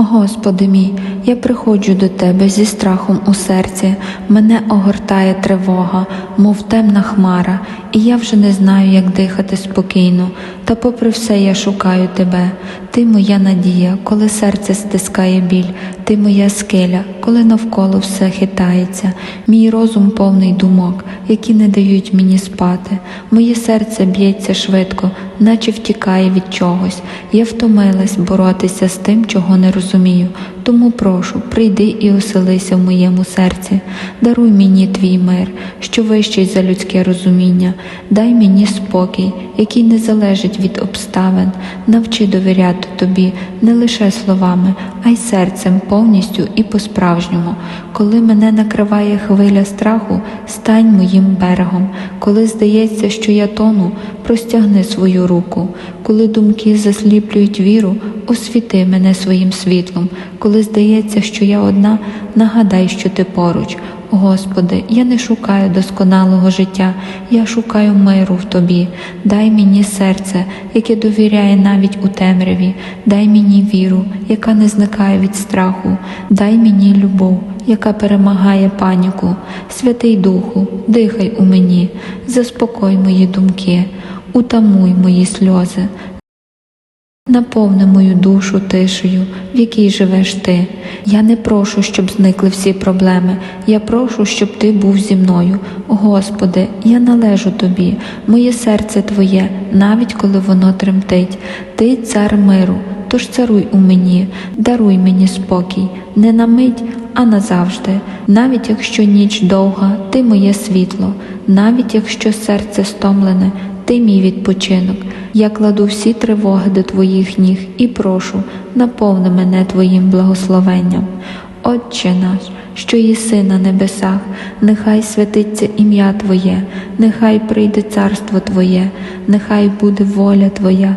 Господи мій, я приходжу до Тебе зі страхом у серці, мене огортає тривога, мов темна хмара, і я вже не знаю, як дихати спокійно. Та попри все я шукаю Тебе. Ти моя надія, коли серце стискає біль, ти моя скеля, коли навколо все хитається, мій розум повний думок, які не дають мені спати. Моє серце б'ється швидко, наче втікає від чогось. Я втомилась боротися з тим, чого не розумію. Тому прошу, прийди і оселися в моєму серці. Даруй мені твій мир, що вищий за людське розуміння. Дай мені спокій, який не залежить від обставин. Навчи довіряти тобі не лише словами, а й серцем повністю і по-справжньому. Коли мене накриває хвиля страху, стань моїм берегом. Коли здається, що я тону, простягни свою руку. Коли думки засліплюють віру, освіти мене своїм світлом. Коли здається, що я одна, нагадай, що ти поруч. Господи, я не шукаю досконалого життя, я шукаю миру в Тобі. Дай мені серце, яке довіряє навіть у темряві, дай мені віру, яка не зникає від страху, дай мені любов, яка перемагає паніку. Святий Духу, дихай у мені, заспокой мої думки, утамуй мої сльози. Наповни мою душу тишею, в якій живеш ти. Я не прошу, щоб зникли всі проблеми. Я прошу, щоб ти був зі мною. Господи, я належу тобі, моє серце твоє, навіть коли воно тремтить. Ти цар миру, тож царуй у мені, даруй мені спокій, не на мить, а назавжди. Навіть якщо ніч довга, ти моє світло, навіть якщо серце стомлене, ти мій відпочинок. Я кладу всі тривоги до твоїх ніг і прошу, наповни мене твоїм благословенням. Отче наш, що єси на небесах, нехай святиться ім'я Твоє, нехай прийде царство Твоє, нехай буде воля Твоя,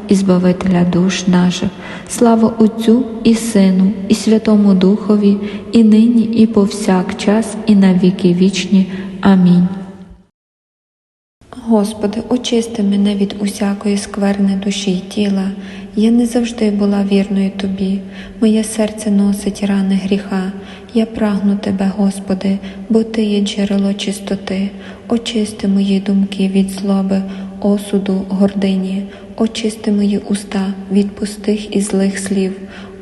і Збавителя душ наших. Слава Отцю і Сину, і Святому Духові, і нині, і повсякчас, і на віки вічні. Амінь. Господи, очисти мене від усякої скверни душі й тіла. Я не завжди була вірною Тобі, моє серце носить рани гріха. Я прагну Тебе, Господи, бо Ти є джерело чистоти. Очисти мої думки від злоби, осуду, гордині, очисти мої уста від пустих і злих слів,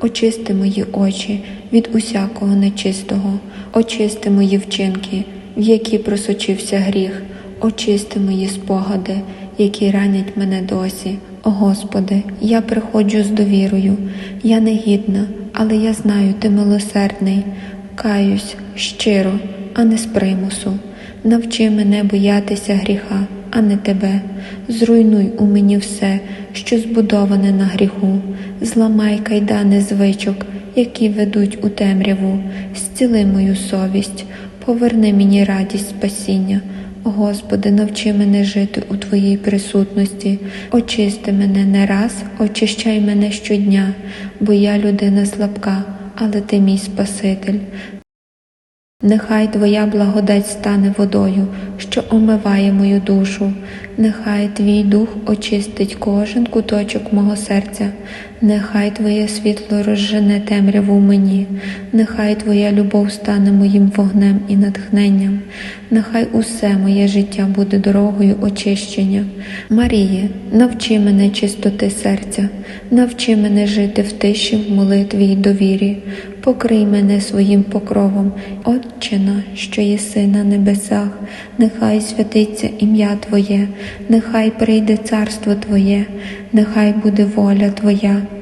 очисти мої очі від усякого нечистого, очисти мої вчинки, в які просочився гріх. Очисти мої спогади, які ранять мене досі. О Господи, я приходжу з довірою. Я не гідна, але я знаю, ти милосердний. Каюсь щиро, а не з примусу. Навчи мене боятися гріха, а не тебе. Зруйнуй у мені все, що збудоване на гріху. Зламай кайдани звичок, які ведуть у темряву. Зціли мою совість, поверни мені радість спасіння. Господи, навчи мене жити у Твоїй присутності, очисти мене не раз, очищай мене щодня, бо я людина слабка, але Ти мій Спаситель. Нехай Твоя благодать стане водою, що омиває мою душу, нехай Твій дух очистить кожен куточок мого серця, нехай Твоє світло розжене темряву мені, нехай Твоя любов стане моїм вогнем і натхненням, нехай усе моє життя буде дорогою очищення. Маріє, навчи мене чистоти серця, навчи мене жити в тиші, в молитві й довірі, покрий мене своїм покровом, Отче що єси на небесах, нехай святиться ім'я Твоє, нехай прийде царство Твоє, нехай буде воля Твоя,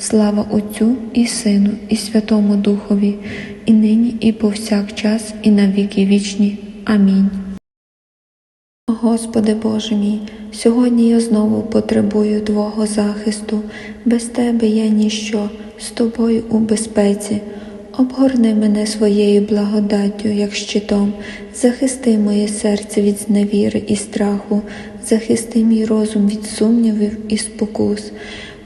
Слава Отцю і Сину, і Святому Духові, і нині, і повсякчас, і на віки вічні. Амінь. Господи Боже мій, сьогодні я знову потребую Твого захисту, без Тебе я ніщо, з Тобою у безпеці. Обгорни мене своєю благодаттю, як щитом, захисти моє серце від зневіри і страху, захисти мій розум від сумнівів і спокус.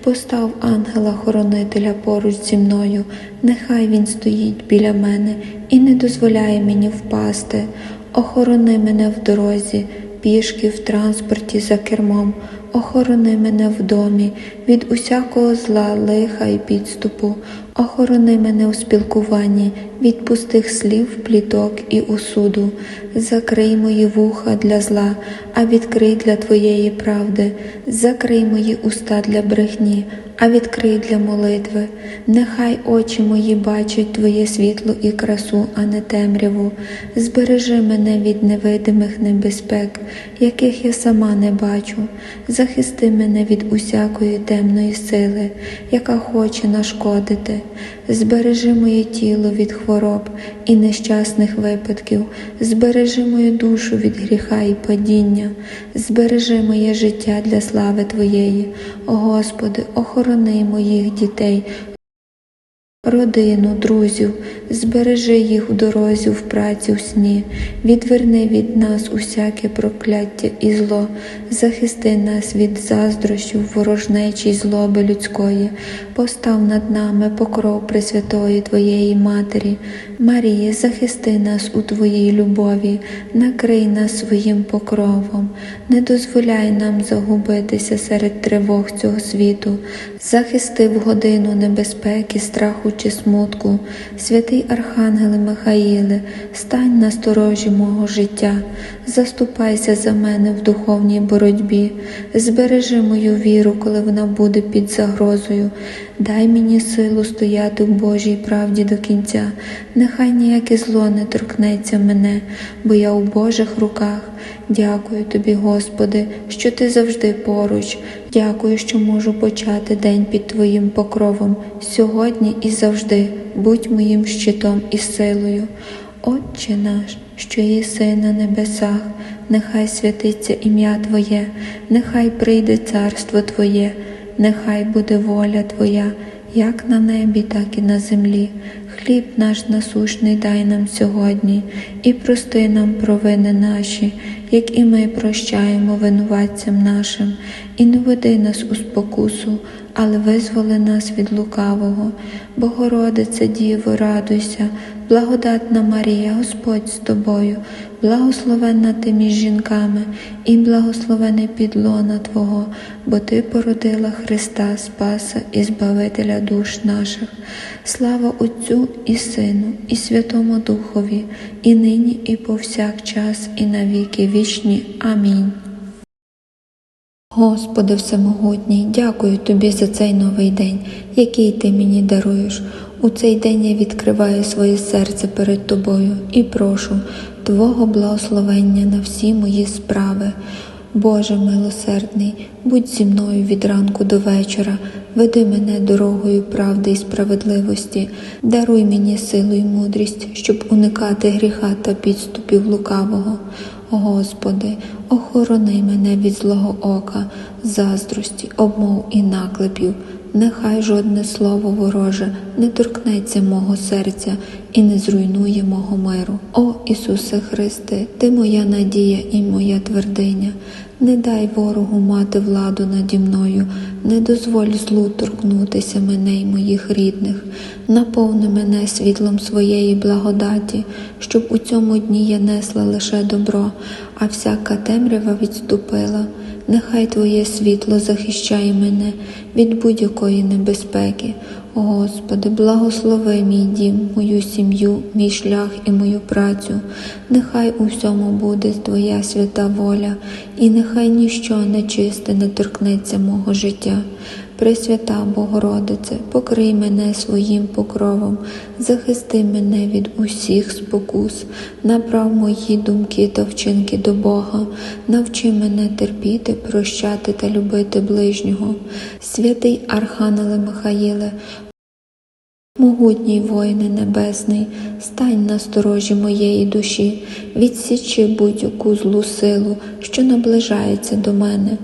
Постав ангела-хоронителя поруч зі мною, нехай він стоїть біля мене і не дозволяє мені впасти. Охорони мене в дорозі, пішки в транспорті за кермом, охорони мене в домі. Від усякого зла, лиха і підступу, охорони мене у спілкуванні від пустих слів, пліток і усуду, закрий мої вуха для зла, а відкрий для Твоєї правди, закрий мої уста для брехні, а відкрий для молитви. Нехай очі мої бачать Твоє світло і красу, а не темряву. Збережи мене від невидимих небезпек, яких я сама не бачу. Захисти мене від усякої темної сили, яка хоче нашкодити. Збережи моє тіло від хвороб і нещасних випадків, збережи мою душу від гріха і падіння, збережи моє життя для слави Твоєї, О Господи, охорони моїх дітей. Родину, друзів, збережи їх у дорозі, в праці, в сні, відверни від нас усяке прокляття і зло, захисти нас від заздрощів, ворожнечі й злоби людської, постав над нами покров Пресвятої Твоєї Матері. Марія, захисти нас у Твоїй любові, накрий нас своїм покровом, не дозволяй нам загубитися серед тривог цього світу, захисти в годину небезпеки, страху чи смутку, святий Архангеле Михаїле, стань на сторожі мого життя, заступайся за мене в духовній боротьбі, збережи мою віру, коли вона буде під загрозою. Дай мені силу стояти в Божій правді до кінця, нехай ніяке зло не торкнеться мене, бо я у Божих руках. Дякую тобі, Господи, що ти завжди поруч. Дякую, що можу почати день під Твоїм покровом сьогодні і завжди. Будь моїм щитом і силою. Отче наш, що єси на небесах, нехай святиться ім'я Твоє, нехай прийде царство Твоє, нехай буде воля Твоя, як на небі, так і на землі. Хліб наш насущний дай нам сьогодні, і прости нам провини наші, як і ми прощаємо винуватцям нашим, і не веди нас у спокусу, але визволи нас від лукавого. Богородице Діво, радуйся, благодатна Марія, Господь з тобою, благословенна ти між жінками, і благословений підлона Твого, бо Ти породила Христа Спаса і Збавителя душ наших. Слава Отцю і Сину, і Святому Духові, і нині, і повсякчас, і на віки вічні. Амінь. Господи Всемогутній, дякую Тобі за цей новий день, який Ти мені даруєш. У цей день я відкриваю своє серце перед Тобою і прошу Твого благословення на всі мої справи. Боже милосердний, будь зі мною від ранку до вечора, веди мене дорогою правди і справедливості, даруй мені силу і мудрість, щоб уникати гріха та підступів лукавого. Господи, охорони мене від злого ока, заздрості, обмов і наклепів. Нехай жодне слово вороже не торкнеться мого серця і не зруйнує мого миру. О Ісусе Христе, Ти моя надія і моя твердиня. Не дай ворогу мати владу наді мною, не дозволь злу торкнутися мене й моїх рідних, наповни мене світлом своєї благодаті, щоб у цьому дні я несла лише добро, а всяка темрява відступила. Нехай Твоє світло захищає мене від будь-якої небезпеки. Господи, благослови мій дім, мою сім'ю, мій шлях і мою працю. Нехай у всьому буде Твоя свята воля, і нехай ніщо нечисте не торкнеться мого життя. Пресвята Богородице, покрий мене своїм покровом, захисти мене від усіх спокус, направ мої думки та вчинки до Бога, навчи мене терпіти, прощати та любити ближнього. Святий Архангеле Михаїле, Могутній воїне небесний, стань на сторожі моєї душі, відсічи будь-яку злу силу, що наближається до мене.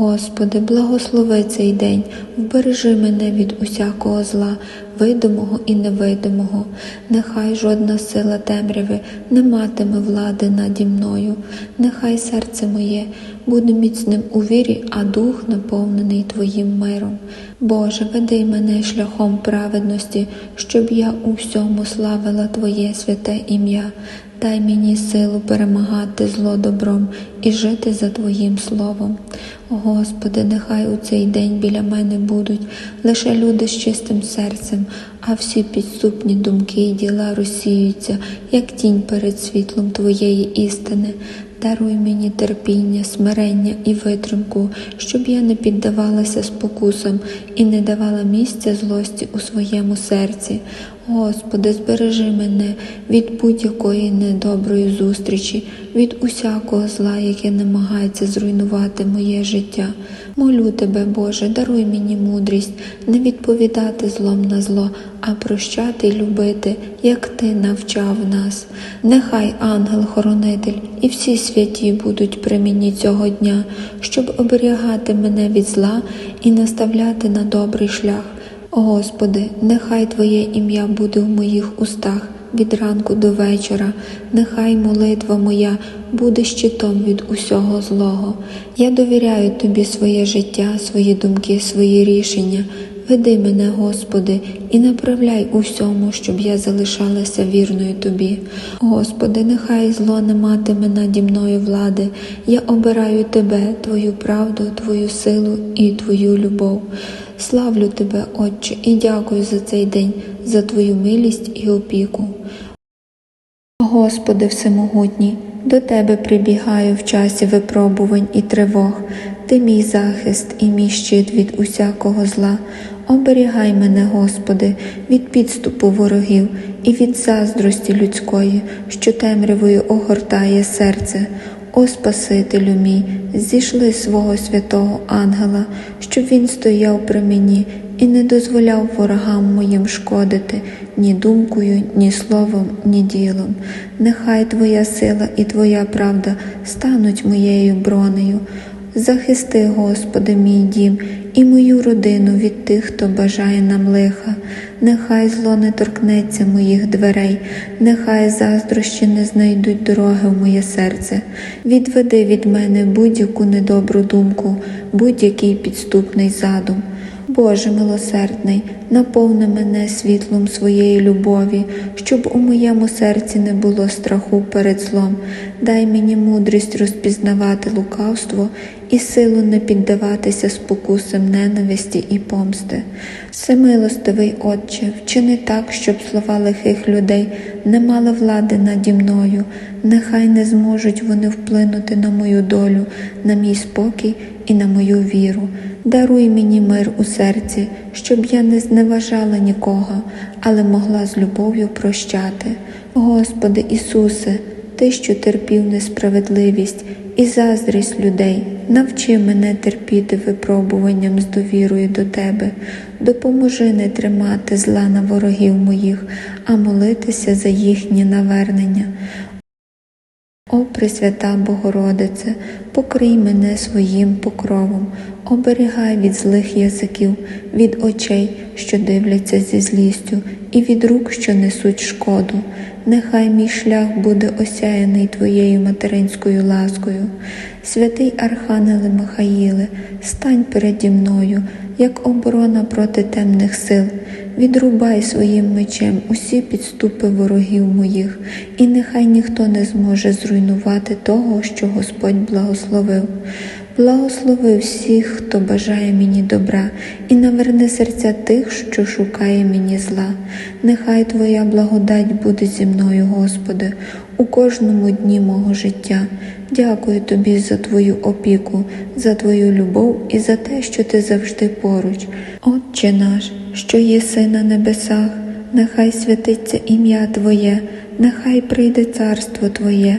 Господи, благослови цей день, вбережи мене від усякого зла, видимого і невидимого. Нехай жодна сила темряви не матиме влади наді мною. Нехай серце моє буде міцним у вірі, а дух наповнений Твоїм миром. Боже, веди мене шляхом праведності, щоб я у всьому славила Твоє святе ім'я. Дай мені силу перемагати зло добром і жити за Твоїм словом. Господи, нехай у цей день біля мене будуть лише люди з чистим серцем, а всі підступні думки і діла розсіються, як тінь перед світлом Твоєї істини. Даруй мені терпіння, смирення і витримку, щоб я не піддавалася спокусам і не давала місця злості у своєму серці. Господи, збережи мене від будь-якої недоброї зустрічі, від усякого зла, яке намагається зруйнувати моє життя. Молю тебе, Боже, даруй мені мудрість не відповідати злом на зло, а прощати й любити, як ти навчав нас. Нехай ангел-хоронитель і всі святі будуть при мені цього дня, щоб оберігати мене від зла і наставляти на добрий шлях. Господи, нехай Твоє ім'я буде в моїх устах від ранку до вечора, нехай молитва моя буде щитом від усього злого. Я довіряю Тобі своє життя, свої думки, свої рішення. Веди мене, Господи, і направляй у всьому, щоб я залишалася вірною Тобі. Господи, нехай зло не матиме наді мною влади. Я обираю Тебе, Твою правду, Твою силу і Твою любов. Славлю Тебе, Отче, і дякую за цей день, за Твою милість і опіку. Господи Всемогутній, до Тебе прибігаю в часі випробувань і тривог. Ти мій захист і мій щит від усякого зла. Оберігай мене, Господи, від підступу ворогів і від заздрості людської, що темрявою огортає серце. О Спасителю мій, зійшли свого святого ангела, щоб він стояв при мені і не дозволяв ворогам моїм шкодити ні думкою, ні словом, ні ділом. Нехай Твоя сила і Твоя правда стануть моєю бронею. Захисти, Господи, мій дім і мою родину від тих, хто бажає нам лиха. Нехай зло не торкнеться моїх дверей, нехай заздрощі не знайдуть дороги в моє серце. Відведи від мене будь-яку недобру думку, будь-який підступний задум. Боже милосердний, наповни мене світлом своєї любові, щоб у моєму серці не було страху перед злом. Дай мені мудрість розпізнавати лукавство і силу не піддаватися спокусам ненависті і помсти. Всемилостивий Отче, вчини так, щоб слова лихих людей не мали влади наді мною, нехай не зможуть вони вплинути на мою долю, на мій спокій і на мою віру. Даруй мені мир у серці, щоб я не зневажала нікого, але могла з любов'ю прощати. Господи Ісусе, Ти, що терпів несправедливість і заздрість людей, навчи мене терпіти випробуванням з довірою до Тебе, допоможи не тримати зла на ворогів моїх, а молитися за їхнє навернення. О Пресвята Богородице, покрий мене своїм покровом, оберігай від злих язиків, від очей, що дивляться зі злістю, і від рук, що несуть шкоду. Нехай мій шлях буде осяяний Твоєю материнською ласкою. Святий Архангеле Михаїле, стань переді мною, як оборона проти темних сил. Відрубай своїм мечем усі підступи ворогів моїх, і нехай ніхто не зможе зруйнувати того, що Господь благословив. Благослови всіх, хто бажає мені добра, і наверни серця тих, що шукає мені зла. Нехай Твоя благодать буде зі мною, Господи, у кожному дні мого життя. Дякую Тобі за Твою опіку, за Твою любов і за те, що Ти завжди поруч. Отче наш, що єси на небесах, нехай святиться ім'я Твоє, нехай прийде царство Твоє,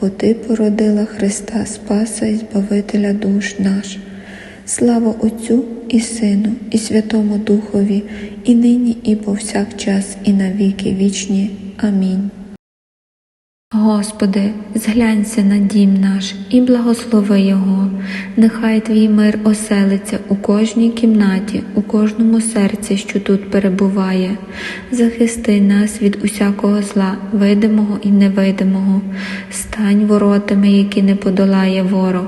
бо Ти породила Христа Спаса і Збавителя душ наш. Слава Отцю і Сину, і Святому Духові, і нині, і повсякчас, і на віки вічні. Амінь. Господи, зглянься на дім наш і благослови його. Нехай Твій мир оселиться у кожній кімнаті, у кожному серці, що тут перебуває. Захисти нас від усякого зла, видимого і невидимого. Стань воротами, які не подолає ворог.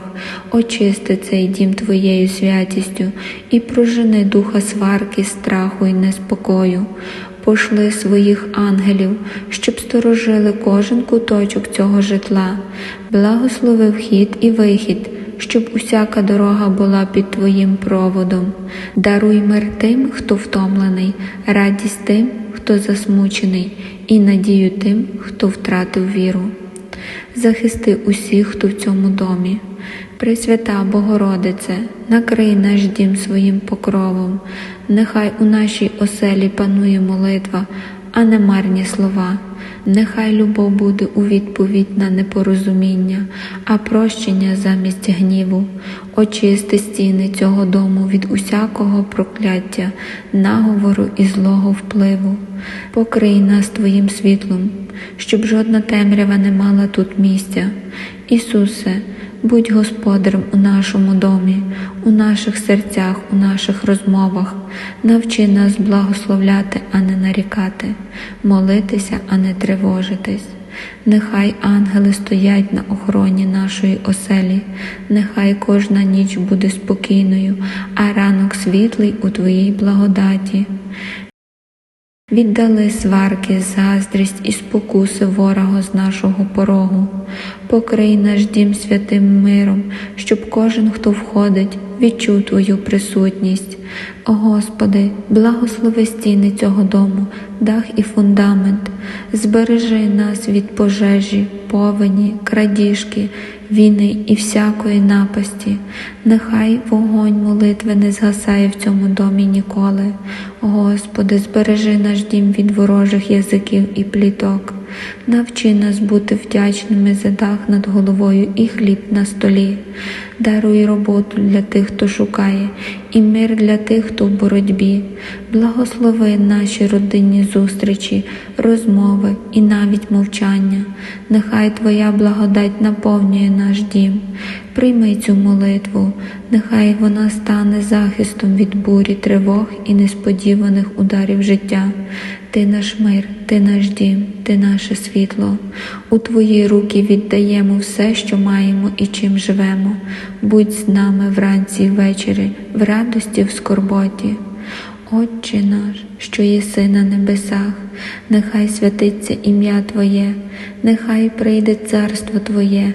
Очисти цей дім Твоєю святістю і прожени духа сварки, страху і неспокою пошли своїх ангелів, щоб сторожили кожен куточок цього житла, благослови вхід і вихід, щоб усяка дорога була під Твоїм проводом. Даруй мир тим, хто втомлений, радість тим, хто засмучений, і надію тим, хто втратив віру. Захисти усіх, хто в цьому домі. Пресвята Богородице, накрий наш дім своїм покровом, нехай у нашій оселі панує молитва, а не марні слова. Нехай любов буде у відповідь на непорозуміння, а прощення замість гніву, очисти стіни цього дому від усякого прокляття, наговору і злого впливу, покрий нас Твоїм світлом, щоб жодна темрява не мала тут місця. Ісусе, будь господарем у нашому домі, у наших серцях, у наших розмовах, навчи нас благословляти, а не нарікати, молитися, а не тривожитись. Нехай ангели стоять на охороні нашої оселі, нехай кожна ніч буде спокійною, а ранок світлий у Твоїй благодаті. Віддали сварки, заздрість і спокуси ворога з нашого порогу, покрий наш дім святим миром, щоб кожен, хто входить, відчув Твою присутність. О Господи, благослови стіни цього дому, дах і фундамент, збережи нас від пожежі, повені, крадіжки, війни і всякої напасті. Нехай вогонь молитви не згасає в цьому домі ніколи. Господи, збережи наш дім від ворожих язиків і пліток. Навчи нас бути вдячними за дах над головою і хліб на столі. Даруй роботу для тих, хто шукає, і мир для тих, хто в боротьбі. Благослови наші родинні зустрічі, розмови і навіть мовчання. Нехай Твоя благодать наповнює наш дім. Прийми цю молитву, нехай вона стане захистом від бурі, тривог і несподіваних ударів життя. Ти наш мир, ти наш дім, ти наше світло. У Твої руки віддаємо все, що маємо і чим живемо. Будь з нами вранці й ввечері, в радості, в скорботі. Отче наш, що єси на небесах, нехай святиться ім'я Твоє, нехай прийде царство Твоє,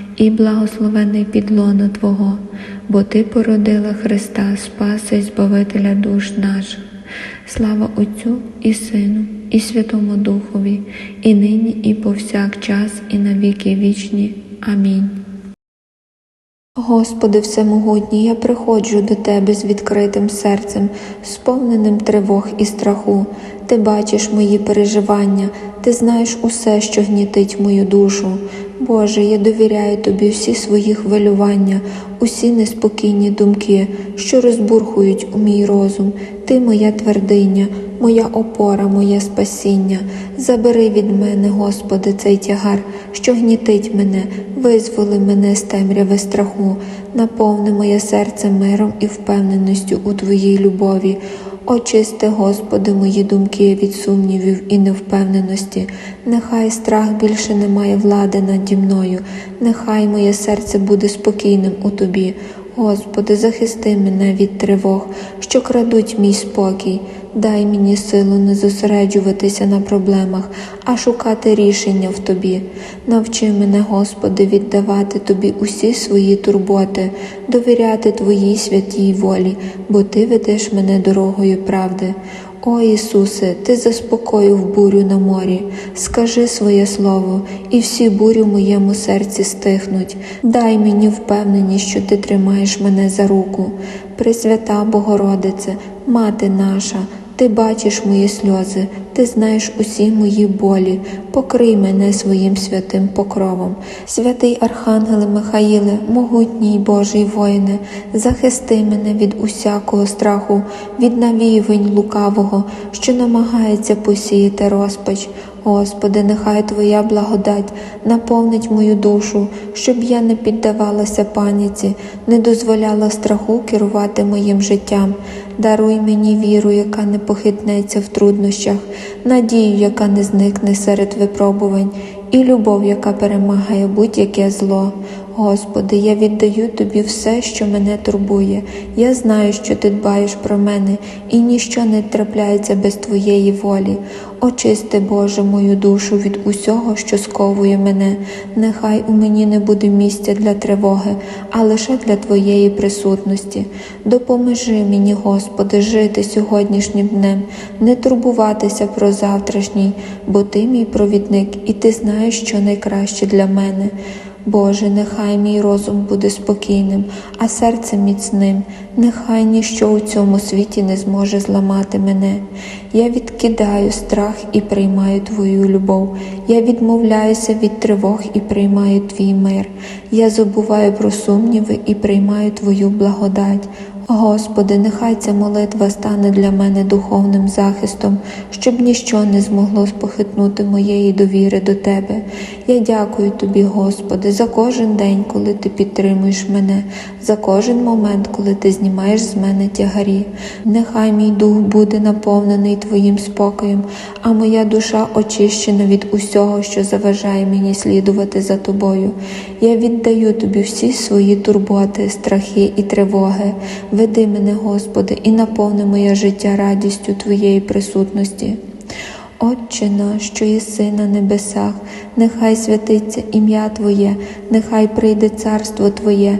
і благословений підлона Твого, бо Ти породила Христа, Спаса і Збавителя душ наших. Слава Отцю і Сину, і Святому Духові, і нині, і повсякчас, і на віки вічні. Амінь. Господи Всемогутній, я приходжу до Тебе з відкритим серцем, сповненим тривог і страху. Ти бачиш мої переживання, ти знаєш усе, що гнітить мою душу. Боже, я довіряю Тобі всі свої хвилювання, усі неспокійні думки, що розбурхують у мій розум. Ти моя твердиня, моя опора, моє спасіння. Забери від мене, Господи, цей тягар, що гнітить мене, визволи мене з темряви страху, наповни моє серце миром і впевненістю у Твоїй любові. Очисти, Господи, мої думки від сумнівів і невпевненості. Нехай страх більше не має влади наді мною, нехай моє серце буде спокійним у Тобі. Господи, захисти мене від тривог, що крадуть мій спокій. Дай мені силу не зосереджуватися на проблемах, а шукати рішення в Тобі. Навчи мене, Господи, віддавати Тобі усі свої турботи, довіряти Твоїй святій волі, бо Ти ведеш мене дорогою правди. О Ісусе, Ти заспокоїв бурю на морі, скажи своє слово, і всі бурі в моєму серці стихнуть. Дай мені впевненість, що Ти тримаєш мене за руку. Пресвята Богородице, Мати наша, Ти бачиш мої сльози, Ти знаєш усі мої болі, покрий мене своїм святим покровом. Святий Архангеле Михаїле, могутній Божий воїне, захисти мене від усякого страху, від навіювань лукавого, що намагається посіяти розпач. Господи, нехай Твоя благодать наповнить мою душу, щоб я не піддавалася паніці, не дозволяла страху керувати моїм життям. Даруй мені віру, яка не похитнеться в труднощах, надію, яка не зникне серед випробувань, і любов, яка перемагає будь-яке зло. Господи, я віддаю Тобі все, що мене турбує. Я знаю, що Ти дбаєш про мене, і ніщо не трапляється без Твоєї волі. Очисти, Боже, мою душу від усього, що сковує мене. Нехай у мені не буде місця для тривоги, а лише для Твоєї присутності. Допоможи мені, Господи, жити сьогоднішнім днем, не турбуватися про завтрашній, бо Ти мій провідник, і Ти знаєш, що найкраще для мене. Боже, нехай мій розум буде спокійним, а серце міцним, нехай ніщо у цьому світі не зможе зламати мене. Я відкидаю страх і приймаю Твою любов. Я відмовляюся від тривог і приймаю Твій мир. Я забуваю про сумніви і приймаю Твою благодать. Господи, нехай ця молитва стане для мене духовним захистом, щоб ніщо не змогло спохитнути моєї довіри до Тебе. Я дякую Тобі, Господи, за кожен день, коли Ти підтримуєш мене, за кожен момент, коли Ти знімаєш з мене тягарі. Нехай мій дух буде наповнений Твоїм спокоєм, а моя душа очищена від усього, що заважає мені слідувати за Тобою. Я віддаю Тобі всі свої турботи, страхи і тривоги. Веди мене, Господи, і наповни моє життя радістю Твоєї присутності. Отче наш, що єси на небесах, нехай святиться ім'я Твоє, нехай прийде царство Твоє,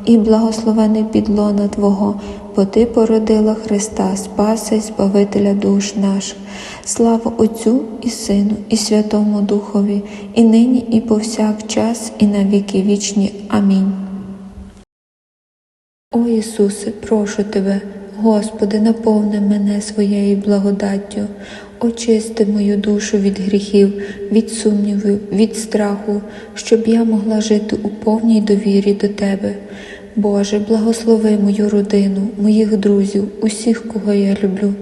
і благословений підлона Твого, бо Ти породила Христа, Спаса і Збавителя душ наших. Слава Отцю і Сину, і Святому Духові, і нині, і повсякчас, і на віки вічні. Амінь. О Ісусе, прошу Тебе, Господи, наповни мене своєю благодаттю, очисти мою душу від гріхів, від сумнівів, від страху, щоб я могла жити у повній довірі до Тебе. Боже, благослови мою родину, моїх друзів, усіх, кого я люблю,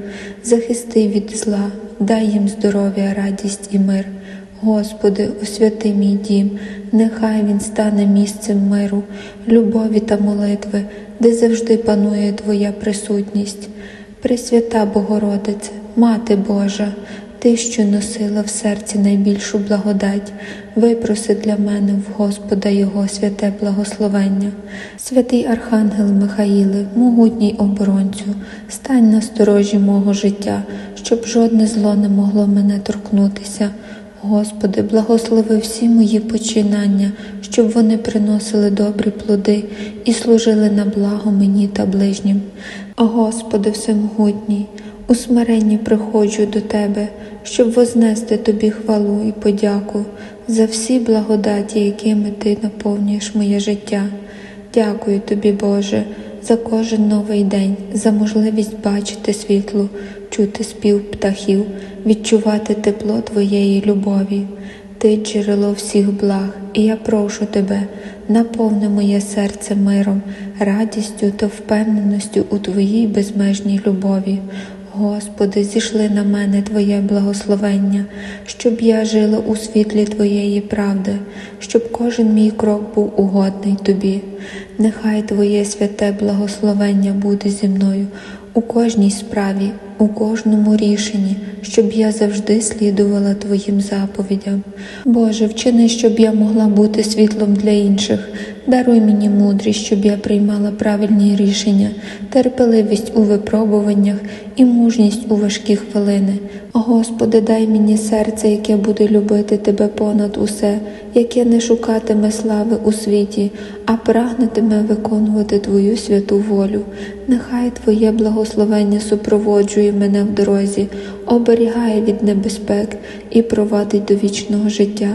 захисти від зла, дай їм здоров'я, радість і мир. Господи, освяти мій дім, нехай він стане місцем миру, любові та молитви, де завжди панує Твоя присутність. Пресвята Богородице, Мати Божа, Ти, що носила в серці найбільшу благодать, випроси для мене в Господа Його святе благословення. Святий Архангел Михаїле, могутній оборонцю, стань на сторожі мого життя, щоб жодне зло не могло мене торкнутися. Господи, благослови всі мої починання, щоб вони приносили добрі плоди і служили на благо мені та ближнім. Господи Всемогутній, у смиренні приходжу до Тебе, щоб вознести Тобі хвалу і подяку за всі благодаті, якими Ти наповнюєш моє життя. Дякую Тобі, Боже, за кожен новий день, за можливість бачити світло, чути спів птахів, відчувати тепло Твоєї любові. Ти джерело всіх благ, і я прошу Тебе, наповни моє серце миром, радістю та впевненістю у Твоїй безмежній любові. Господи, зійшли на мене Твоє благословення, щоб я жила у світлі Твоєї правди, щоб кожен мій крок був угодний Тобі. Нехай Твоє святе благословення буде зі мною у кожній справі, у кожному рішенні, щоб я завжди слідувала Твоїм заповідям. Боже, вчини, щоб я могла бути світлом для інших. Даруй мені мудрість, щоб я приймала правильні рішення, терпеливість у випробуваннях і мужність у важкі хвилини. Господи, дай мені серце, яке буде любити Тебе понад усе, яке не шукатиме слави у світі, а прагнетиме виконувати Твою святу волю. Нехай Твоє благословення супроводжує мене в дорозі, оберігає від небезпек і провадить до вічного життя.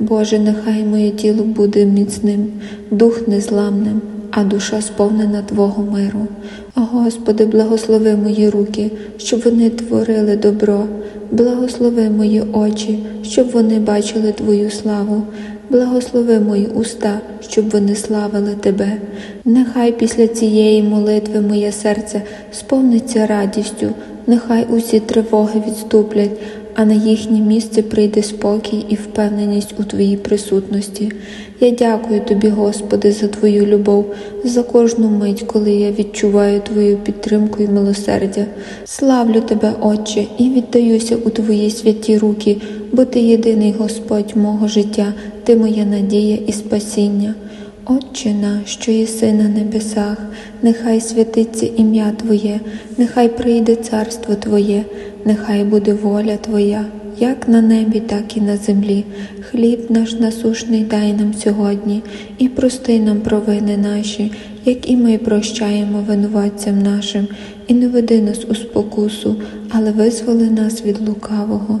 Боже, нехай моє тіло буде міцним, дух незламним, а душа сповнена Твого миру. Господи, благослови мої руки, щоб вони творили добро, благослови мої очі, щоб вони бачили Твою славу, благослови мої уста, щоб вони славили Тебе. Нехай після цієї молитви моє серце сповниться радістю, нехай усі тривоги відступлять, а на їхнє місце прийде спокій і впевненість у Твоїй присутності. Я дякую Тобі, Господи, за Твою любов, за кожну мить, коли я відчуваю Твою підтримку і милосердя. Славлю Тебе, Отче, і віддаюся у Твої святі руки, бо Ти єдиний Господь мого життя, Ти моя надія і спасіння. Отче наш, що єси на небесах, нехай святиться ім'я Твоє, нехай прийде царство Твоє, нехай буде воля Твоя, як на небі, так і на землі. Хліб наш насушний дай нам сьогодні, і прости нам провини наші, як і ми прощаємо винуватцям нашим, і не веди нас у спокусу, але визволи нас від лукавого.